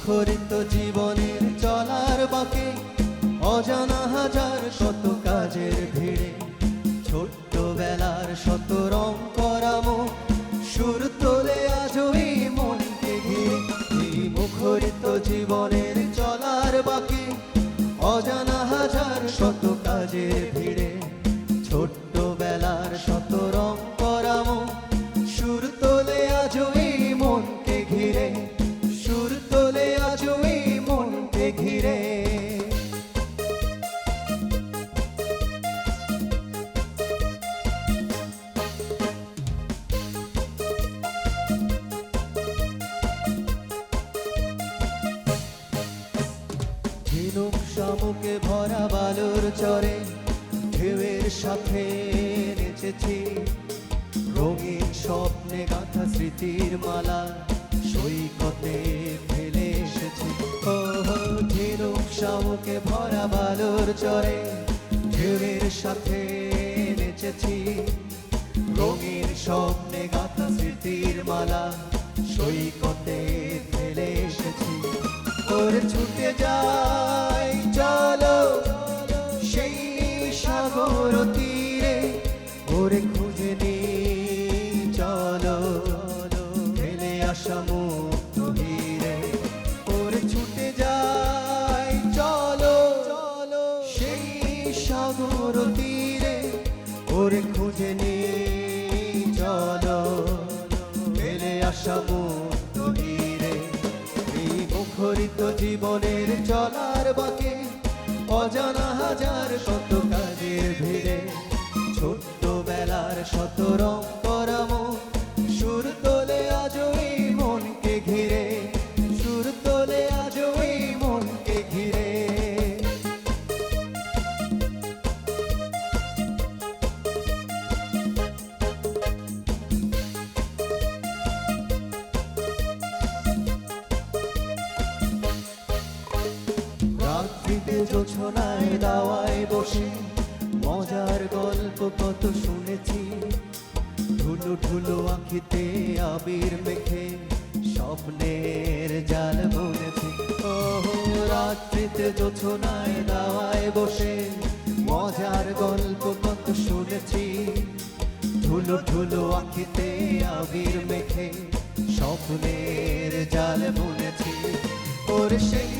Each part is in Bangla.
মুখরিত জীবনের চলার বাকে, অজানা হাজার শত কাজের ভিড়ে ছোট্ট বেলার শত রং করামো, সুর তোলে আজও এই মনকে ঘিরে। এই মুখরিত জীবনের চলার বাকে, অজানা হাজার শত কাজের শামুকে ভরা বালুর চরে ঢেউয়ের সাথে নেচেছি। রঙিন স্বপ্নে গাঁথা স্মৃতির মালা সৈকতে ফেলে এসেছি। ও ঝিনুক ভরা বালুর চরে ঢেউয়ের সাথে নেচেছি। রঙিন স্বপ্নে গাঁথা স্মৃতির মালা সৈকতে ফেলে এসেছি। ওর ছুটে যাই আসা মুক্ত হীরে ওরে ছুটে যাই, চলো সেই সাগর তীরে ওরে খুঁজে নি চলো। ফেলে আসা মুক্ত হীরে এই মুখরিত জীবনের চলার বাকে অজানা হাজার শত জোছনায় দাওয়ায় বসে মজার গল্প কত শুনেছি। ঢুলু ঢুলু আঁখিতে আবির মেখে স্বপ্নের জাল বুনেছি। রাত্রিতে জোছনায় দাওয়ায় বসে মজার গল্প কত শুনেছি। ঢুলু ঢুলু আঁখিতে আবির মেখে স্বপ্নের জাল বুনেছি। ওর সেই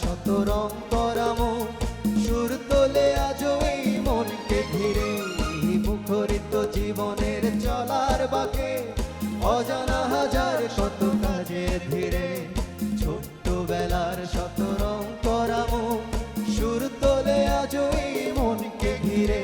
শত রং করামো সুর তোলে আজও এই মনকে ঘিরে। মুখরিত জীবনের চলার বাকে, অজানা হাজার শত কাজে ধীরে। ছোট্ট বেলার শত রং করামো সুর তোলে আজও এই মনকে ঘিরে।